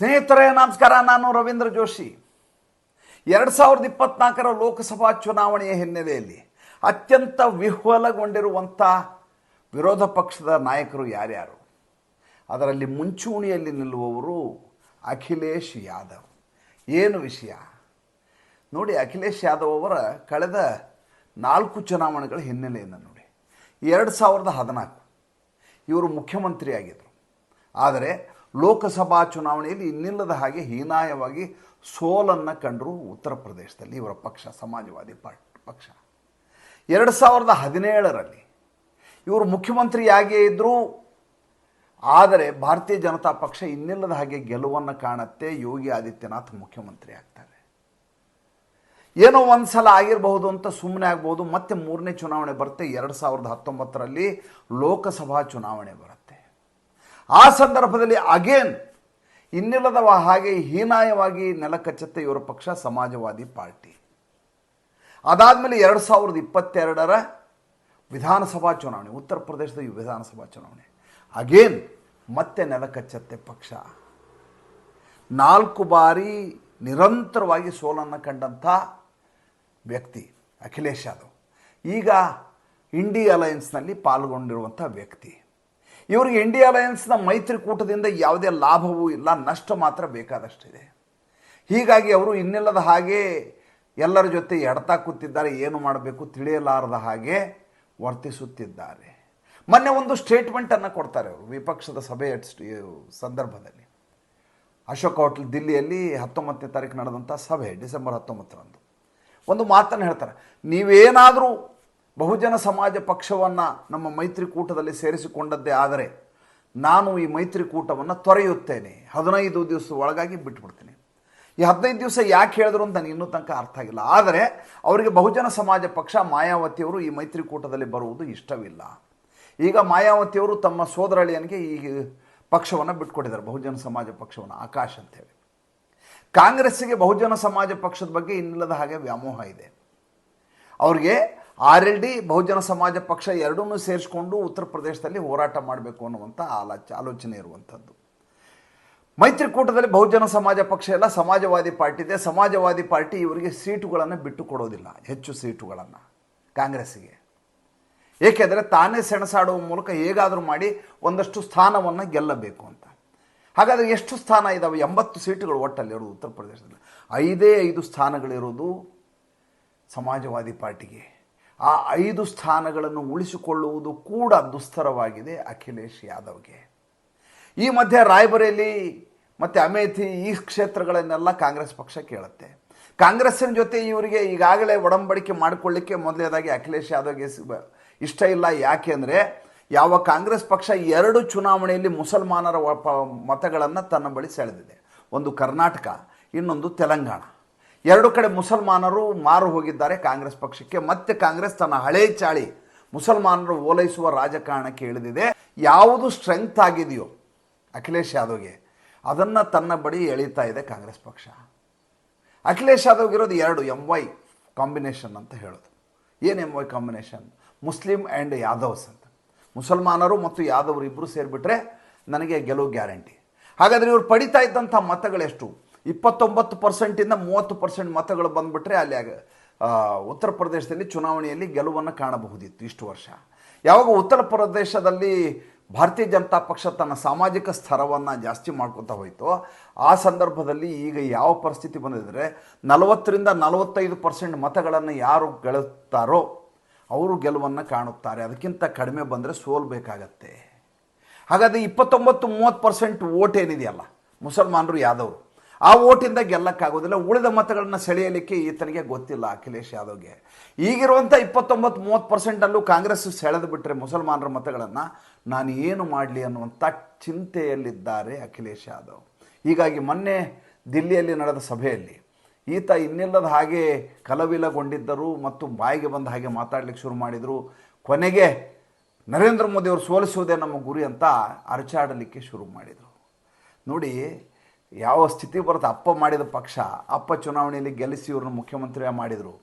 ಸ್ನೇಹಿತರೇ, ನಮಸ್ಕಾರ. ನಾನು ರವೀಂದ್ರ ಜೋಶಿ. ಎರಡು ಸಾವಿರದ ಇಪ್ಪತ್ನಾಲ್ಕರ ಲೋಕಸಭಾ ಚುನಾವಣೆಯ ಹಿನ್ನೆಲೆಯಲ್ಲಿ ಅತ್ಯಂತ ವಿಹ್ವಲಗೊಂಡಿರುವಂಥ ವಿರೋಧ ಪಕ್ಷದ ನಾಯಕರು ಯಾರ್ಯಾರು? ಅದರಲ್ಲಿ ಮುಂಚೂಣಿಯಲ್ಲಿ ನಿಲ್ಲುವವರು ಅಖಿಲೇಶ್ ಯಾದವ್. ಏನು ವಿಷಯ? ನೋಡಿ, ಅಖಿಲೇಶ್ ಯಾದವ್ ಅವರ ಕಳೆದ ನಾಲ್ಕು ಚುನಾವಣೆಗಳ ಹಿನ್ನೆಲೆಯನ್ನು ನೋಡಿ. ಎರಡು ಸಾವಿರದ ಹದಿನಾಲ್ಕು. ಇವರು ಮುಖ್ಯಮಂತ್ರಿಯಾಗಿದ್ದರು ಆದರೆ ಲೋಕಸಭಾ ಚುನಾವಣೆಯಲ್ಲಿ ಇನ್ನಿಲ್ಲದ ಹಾಗೆ ಹೀನಾಯವಾಗಿ ಸೋಲನ್ನು ಕಂಡರು ಉತ್ತರ ಪ್ರದೇಶದಲ್ಲಿ ಇವರ ಪಕ್ಷ, ಸಮಾಜವಾದಿ ಪಾರ್ಟ್ ಪಕ್ಷ. ಎರಡು ಸಾವಿರದ ಹದಿನೇಳರಲ್ಲಿ ಇವರು ಮುಖ್ಯಮಂತ್ರಿಯಾಗಿಯೇ ಇದ್ದರು ಆದರೆ ಭಾರತೀಯ ಜನತಾ ಪಕ್ಷ ಇನ್ನಿಲ್ಲದ ಹಾಗೆ ಗೆಲುವನ್ನು ಕಾಣುತ್ತೆ, ಯೋಗಿ ಆದಿತ್ಯನಾಥ್ ಮುಖ್ಯಮಂತ್ರಿ ಆಗ್ತಾರೆ. ಏನೋ ಒಂದು ಸಲ ಆಗಿರಬಹುದು ಅಂತ ಸುಮ್ಮನೆ ಆಗ್ಬೋದು, ಮತ್ತೆ ಮೂರನೇ ಚುನಾವಣೆ ಬರುತ್ತೆ ಎರಡು ಸಾವಿರದ ಹತ್ತೊಂಬತ್ತರಲ್ಲಿ ಲೋಕಸಭಾ ಚುನಾವಣೆ ಬರುತ್ತೆ. ಆ ಸಂದರ್ಭದಲ್ಲಿ ಅಗೇನ್ ಇನ್ನಿಲ್ಲದ ಹಾಗೆ ಹೀನಾಯವಾಗಿ ನೆಲಕಚ್ಚತ್ತೆ ಇವರ ಪಕ್ಷ ಸಮಾಜವಾದಿ ಪಾರ್ಟಿ. ಅದಾದಮೇಲೆ ಎರಡು ಸಾವಿರದ ಇಪ್ಪತ್ತೆರಡರ ವಿಧಾನಸಭಾ ಚುನಾವಣೆ, ಉತ್ತರ ಪ್ರದೇಶದ ವಿಧಾನಸಭಾ ಚುನಾವಣೆ. ಅಗೇನ್ ಮತ್ತೆ ನೆಲಕಚ್ಚತ್ತೆ ಪಕ್ಷ. ನಾಲ್ಕು ಬಾರಿ ನಿರಂತರವಾಗಿ ಸೋಲನ್ನು ಕಂಡಂಥ ವ್ಯಕ್ತಿ, ಅಖಿಲೇಶ್ ಯಾದವ್. ಈಗ ಇಂಡಿ ಅಲಯನ್ಸ್ನಲ್ಲಿ ಪಾಲ್ಗೊಂಡಿರುವಂಥ ವ್ಯಕ್ತಿ. ಇವರಿಗೆ ಇಂಡಿಯಾ ಅಲಯನ್ಸ್ನ ಮೈತ್ರಿಕೂಟದಿಂದ ಯಾವುದೇ ಲಾಭವೂ ಇಲ್ಲ, ನಷ್ಟ ಮಾತ್ರ ಬೇಕಾದಷ್ಟಿದೆ. ಹೀಗಾಗಿ ಅವರು ಇನ್ನಿಲ್ಲದ ಹಾಗೆ ಎಲ್ಲರ ಜೊತೆ ಎಡತಾ ಕೂತಿದ್ದಾರೆ, ಏನು ಮಾಡಬೇಕು ತಿಳಿಯಲಾರದ ಹಾಗೆ ವರ್ತಿಸುತ್ತಿದ್ದಾರೆ. ಮೊನ್ನೆ ಒಂದು ಸ್ಟೇಟ್ಮೆಂಟನ್ನು ಕೊಡ್ತಾರೆ ಅವರು, ವಿಪಕ್ಷದ ಸಭೆಯ ಸಂದರ್ಭದಲ್ಲಿ. ಅಶೋಕ್ ಹೋಟ್ಲ್ ದಿಲ್ಲಿಯಲ್ಲಿ ಹತ್ತೊಂಬತ್ತನೇ ತಾರೀಕು ನಡೆದಂಥ ಸಭೆ, ಡಿಸೆಂಬರ್ ಹತ್ತೊಂಬತ್ತರಂದು. ಒಂದು ಮಾತನ್ನು ಹೇಳ್ತಾರೆ, ನೀವೇನಾದರೂ ಬಹುಜನ ಸಮಾಜ ಪಕ್ಷವನ್ನು ನಮ್ಮ ಮೈತ್ರಿಕೂಟದಲ್ಲಿ ಸೇರಿಸಿಕೊಂಡದ್ದೇ ಆದರೆ ನಾನು ಈ ಮೈತ್ರಿಕೂಟವನ್ನು ತೊರೆಯುತ್ತೇನೆ. ಹದಿನೈದು ದಿವಸ ಒಳಗಾಗಿ ಬಿಟ್ಬಿಡ್ತೀನಿ. ಈ ಹದಿನೈದು ದಿವಸ ಯಾಕೆ ಹೇಳಿದ್ರು ಅಂತ ನನಗೆ ಇನ್ನೂ ತನಕ ಅರ್ಥ ಆಗಿಲ್ಲ. ಆದರೆ ಅವರಿಗೆ ಬಹುಜನ ಸಮಾಜ ಪಕ್ಷ ಮಾಯಾವತಿಯವರು ಈ ಮೈತ್ರಿಕೂಟದಲ್ಲಿ ಬರುವುದು ಇಷ್ಟವಿಲ್ಲ. ಈಗ ಮಾಯಾವತಿಯವರು ತಮ್ಮ ಸೋದರಳಿಯನಿಗೆ ಈ ಪಕ್ಷವನ್ನು ಬಿಟ್ಕೊಟ್ಟಿದ್ದಾರೆ. ಬಹುಜನ ಸಮಾಜ ಪಕ್ಷವನ್ನು ಆಕಾಶ್ ಅಂತೇಳಿ. ಕಾಂಗ್ರೆಸ್ಸಿಗೆ ಬಹುಜನ ಸಮಾಜ ಪಕ್ಷದ ಬಗ್ಗೆ ಇನ್ನಿಲ್ಲದ ಹಾಗೆ ವ್ಯಾಮೋಹ ಇದೆ. ಅವ್ರಿಗೆ ಆರ್ ಎಲ್ ಡಿ ಬಹುಜನ ಸಮಾಜ ಪಕ್ಷ ಎರಡನ್ನೂ ಸೇರಿಸ್ಕೊಂಡು ಉತ್ತರ ಪ್ರದೇಶದಲ್ಲಿ ಹೋರಾಟ ಮಾಡಬೇಕು ಅನ್ನುವಂಥ ಆಲೋಚ ಆಲೋಚನೆ ಇರುವಂಥದ್ದು. ಮೈತ್ರಿಕೂಟದಲ್ಲಿ ಬಹುಜನ ಸಮಾಜ ಪಕ್ಷ ಎಲ್ಲ ಸಮಾಜವಾದಿ ಪಾರ್ಟಿ ಇದೆ. ಸಮಾಜವಾದಿ ಪಾರ್ಟಿ ಇವರಿಗೆ ಸೀಟುಗಳನ್ನು ಬಿಟ್ಟು ಕೊಡೋದಿಲ್ಲ. ಹೆಚ್ಚು ಸೀಟುಗಳನ್ನು ಕಾಂಗ್ರೆಸ್ಸಿಗೆ. ಏಕೆಂದರೆ ತಾನೇ ಸೆಣಸಾಡುವ ಮೂಲಕ ಹೇಗಾದರೂ ಮಾಡಿ ಒಂದಷ್ಟು ಸ್ಥಾನವನ್ನು ಗೆಲ್ಲಬೇಕು ಅಂತ. ಹಾಗಾದರೆ ಎಷ್ಟು ಸ್ಥಾನ ಇದ್ದಾವೆ ಎಂಬತ್ತು ಸೀಟುಗಳು ಒಟ್ಟಲ್ಲಿರೋದು ಉತ್ತರ ಪ್ರದೇಶದಲ್ಲಿ. ಐದೇ ಐದು ಸ್ಥಾನಗಳಿರೋದು ಸಮಾಜವಾದಿ ಪಾರ್ಟಿಗೆ. ಆ ಐದು ಸ್ಥಾನಗಳನ್ನು ಉಳಿಸಿಕೊಳ್ಳುವುದು ಕೂಡ ದುಸ್ತರವಾಗಿದೆ ಅಖಿಲೇಶ್ ಯಾದವ್ಗೆ. ಈ ಮಧ್ಯೆ ರಾಯ್ಬರೇಲಿ ಮತ್ತು ಅಮೇಥಿ ಈ ಕ್ಷೇತ್ರಗಳನ್ನೆಲ್ಲ ಕಾಂಗ್ರೆಸ್ ಪಕ್ಷ ಕೇಳುತ್ತೆ. ಕಾಂಗ್ರೆಸ್ಸಿನ ಜೊತೆ ಇವರಿಗೆ ಈಗಾಗಲೇ ಒಡಂಬಡಿಕೆ ಮಾಡಿಕೊಳ್ಳಿಕ್ಕೆ ಮೊದಲನೇದಾಗಿ ಅಖಿಲೇಶ್ ಯಾದವ್ಗೆ ಇಷ್ಟ ಇಲ್ಲ. ಯಾಕೆಂದರೆ ಯಾವ ಕಾಂಗ್ರೆಸ್ ಪಕ್ಷ ಎರಡು ಚುನಾವಣೆಯಲ್ಲಿ ಮುಸಲ್ಮಾನರ ಮತಗಳನ್ನು ತನ್ನ ಬಳಿ ಸೆಳೆದಿದೆ. ಒಂದು ಕರ್ನಾಟಕ, ಇನ್ನೊಂದು ತೆಲಂಗಾಣ. ಎರಡು ಕಡೆ ಮುಸಲ್ಮಾನರು ಮಾರು ಹೋಗಿದ್ದಾರೆ ಕಾಂಗ್ರೆಸ್ ಪಕ್ಷಕ್ಕೆ. ಮತ್ತೆ ಕಾಂಗ್ರೆಸ್ ತನ್ನ ಹಳೆ ಚಾಳಿ ಮುಸಲ್ಮಾನರು ಓಲೈಸುವ ರಾಜಕಾರಣಕ್ಕೆ ಇಳಿದಿದೆ. ಯಾವುದು ಸ್ಟ್ರೆಂಗ್ತ್ ಆಗಿದೆಯೋ ಅಖಿಲೇಶ್ ಯಾದವ್ಗೆ ಅದನ್ನು ತನ್ನ ಬಳಿ ಎಳೀತಾ ಇದೆ ಕಾಂಗ್ರೆಸ್ ಪಕ್ಷ. ಅಖಿಲೇಶ್ ಯಾದವ್ಗೆ ಇರೋದು ಎರಡು ಎಂ ವೈ ಕಾಂಬಿನೇಷನ್ ಅಂತ ಹೇಳೋದು. ಏನು M Y combination Muslim and Yadavs ಅಂತ. ಮುಸಲ್ಮಾನರು ಮತ್ತು ಯಾದವರು ಇಬ್ಬರು ಸೇರಿಬಿಟ್ರೆ ನನಗೆ ಗೆಲುವು ಗ್ಯಾರಂಟಿ. ಹಾಗಾದರೆ ಇವರು ಪಡಿತಾ ಇದ್ದಂಥ ಮತಗಳೆಷ್ಟು? ಇಪ್ಪತ್ತೊಂಬತ್ತು ಪರ್ಸೆಂಟಿಂದ ಮೂವತ್ತು ಪರ್ಸೆಂಟ್ ಮತಗಳು ಬಂದುಬಿಟ್ರೆ ಅಲ್ಲಿ ಉತ್ತರ ಪ್ರದೇಶದಲ್ಲಿ ಚುನಾವಣೆಯಲ್ಲಿ ಗೆಲುವನ್ನು ಕಾಣಬಹುದಿತ್ತು ಇಷ್ಟು ವರ್ಷ. ಯಾವಾಗ ಉತ್ತರ ಪ್ರದೇಶದಲ್ಲಿ ಭಾರತೀಯ ಜನತಾ ಪಕ್ಷ ತನ್ನ ಸಾಮಾಜಿಕ ಸ್ತರವನ್ನು ಜಾಸ್ತಿ ಮಾಡ್ಕೊತಾ ಹೋಯಿತು, ಆ ಸಂದರ್ಭದಲ್ಲಿ ಈಗ ಯಾವ ಪರಿಸ್ಥಿತಿ ಬಂದಿದ್ರೆ ನಲವತ್ತರಿಂದ ನಲವತ್ತೈದು ಪರ್ಸೆಂಟ್ ಮತಗಳನ್ನು ಯಾರು ಗೆಳುತ್ತಾರೋ ಅವರು ಗೆಲುವನ್ನು ಕಾಣುತ್ತಾರೆ. ಅದಕ್ಕಿಂತ ಕಡಿಮೆ ಬಂದರೆ ಸೋಲ್ಬೇಕಾಗತ್ತೆ ಹಾಗಾದರೆ ಇಪ್ಪತ್ತೊಂಬತ್ತು, ಮೂವತ್ತು ಪರ್ಸೆಂಟ್ ಓಟ್ ಏನಿದೆಯಲ್ಲ, ಮುಸಲ್ಮಾನರು ಯಾದವರು. ಆ ಓಟಿಂದ ಗೆಲ್ಲಕ್ಕಾಗೋದಿಲ್ಲ. ಉಳಿದ ಮತಗಳನ್ನು ಸೆಳೆಯಲಿಕ್ಕೆ ಈತನಿಗೆ ಗೊತ್ತಿಲ್ಲ ಅಖಿಲೇಶ್ ಯಾದವ್ಗೆ. ಈಗಿರುವಂಥ ಇಪ್ಪತ್ತೊಂಬತ್ತು, ಮೂವತ್ತು ಪರ್ಸೆಂಟಲ್ಲೂ ಕಾಂಗ್ರೆಸ್ ಸೆಳೆದು ಬಿಟ್ಟರೆ ಮುಸಲ್ಮಾನರ ಮತಗಳನ್ನು ನಾನು ಏನು ಮಾಡಲಿ ಅನ್ನುವಂಥ ಚಿಂತೆಯಲ್ಲಿದ್ದಾರೆ ಅಖಿಲೇಶ್ ಯಾದವ್. ಹೀಗಾಗಿ ಮೊನ್ನೆ ದಿಲ್ಲಿಯಲ್ಲಿ ನಡೆದ ಸಭೆಯಲ್ಲಿ ಈತ ಇನ್ನಿಲ್ಲದ ಹಾಗೆ ಕಲವಿಲಗೊಂಡಿದ್ದರು ಮತ್ತು ಬಾಯಿಗೆ ಬಂದ ಹಾಗೆ ಮಾತಾಡ್ಲಿಕ್ಕೆ ಶುರು ಮಾಡಿದರು. ಕೊನೆಗೆ ನರೇಂದ್ರ ಮೋದಿ ಅವರು ಸೋಲಿಸುವುದೇ ನಮ್ಮ ಗುರಿ ಅಂತ ಅರಚಾಡಲಿಕ್ಕೆ ಶುರು ಮಾಡಿದರು. ನೋಡಿ ಯಾವ ಸ್ಥಿತಿ ಬರುತ್ತೆ? ಅಪ್ಪ ಮಾಡಿದ ಪಕ್ಷ, ಅಪ್ಪ ಚುನಾವಣೆಯಲ್ಲಿ ಗೆಲ್ಲಿಸಿ ಇವ್ರನ್ನ ಮುಖ್ಯಮಂತ್ರಿ ಮಾಡಿದರು.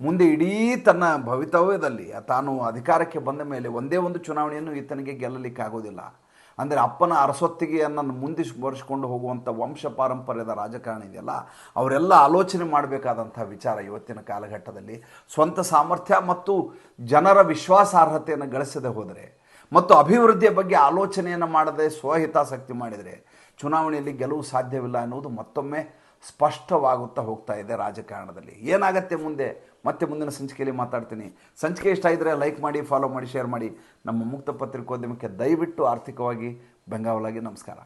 ಮುಂದೆ ಇಡೀ ತನ್ನ ಭವಿತವ್ಯದಲ್ಲಿ ತಾನು ಅಧಿಕಾರಕ್ಕೆ ಬಂದ ಮೇಲೆ ಒಂದೇ ಒಂದು ಚುನಾವಣೆಯನ್ನು ಈತನಿಗೆ ಗೆಲ್ಲಲಿಕ್ಕೆ ಆಗೋದಿಲ್ಲ. ಅಂದರೆ ಅಪ್ಪನ ಅರಸೊತ್ತಿಗೆಯನ್ನು ಮುಂದೆ ಬರೆಸ್ಕೊಂಡು ಹೋಗುವಂಥ ವಂಶ ಪಾರಂಪರ್ಯದ ರಾಜಕಾರಣ ಇದೆಯಲ್ಲ, ಅವರೆಲ್ಲ ಆಲೋಚನೆ ಮಾಡಬೇಕಾದಂಥ ವಿಚಾರ ಇವತ್ತಿನ ಕಾಲಘಟ್ಟದಲ್ಲಿ. ಸ್ವಂತ ಸಾಮರ್ಥ್ಯ ಮತ್ತು ಜನರ ವಿಶ್ವಾಸಾರ್ಹತೆಯನ್ನು ಗಳಿಸದೆ ಹೋದರೆ ಮತ್ತು ಅಭಿವೃದ್ಧಿಯ ಬಗ್ಗೆ ಆಲೋಚನೆಯನ್ನು ಮಾಡದೆ ಸ್ವಹಿತಾಸಕ್ತಿ ಮಾಡಿದರೆ ಚುನಾವಣೆಯಲ್ಲಿ ಗೆಲುವು ಸಾಧ್ಯವಿಲ್ಲ ಅನ್ನೋದು ಮತ್ತೊಮ್ಮೆ ಸ್ಪಷ್ಟವಾಗುತ್ತಾ ಹೋಗ್ತಾ ಇದೆ ರಾಜಕಾರಣದಲ್ಲಿ. ಏನಾಗತ್ತೆ ಮುಂದೆ? ಮತ್ತೆ ಮುಂದಿನ ಸಂಚಿಕೆಯಲ್ಲಿ ಮಾತಾಡ್ತೀನಿ. ಸಂಚಿಕೆ ಇಷ್ಟ ಇದ್ದರೆ ಲೈಕ್ ಮಾಡಿ ಫಾಲೋ ಮಾಡಿ ಶೇರ್ ಮಾಡಿ. ನಮ್ಮ ಮುಕ್ತ ಪತ್ರಿಕೋದ್ಯಮಕ್ಕೆ ದಯವಿಟ್ಟು ಆರ್ಥಿಕವಾಗಿ ಬೆಂಗಾವಲಾಗಿ ನಮಸ್ಕಾರ.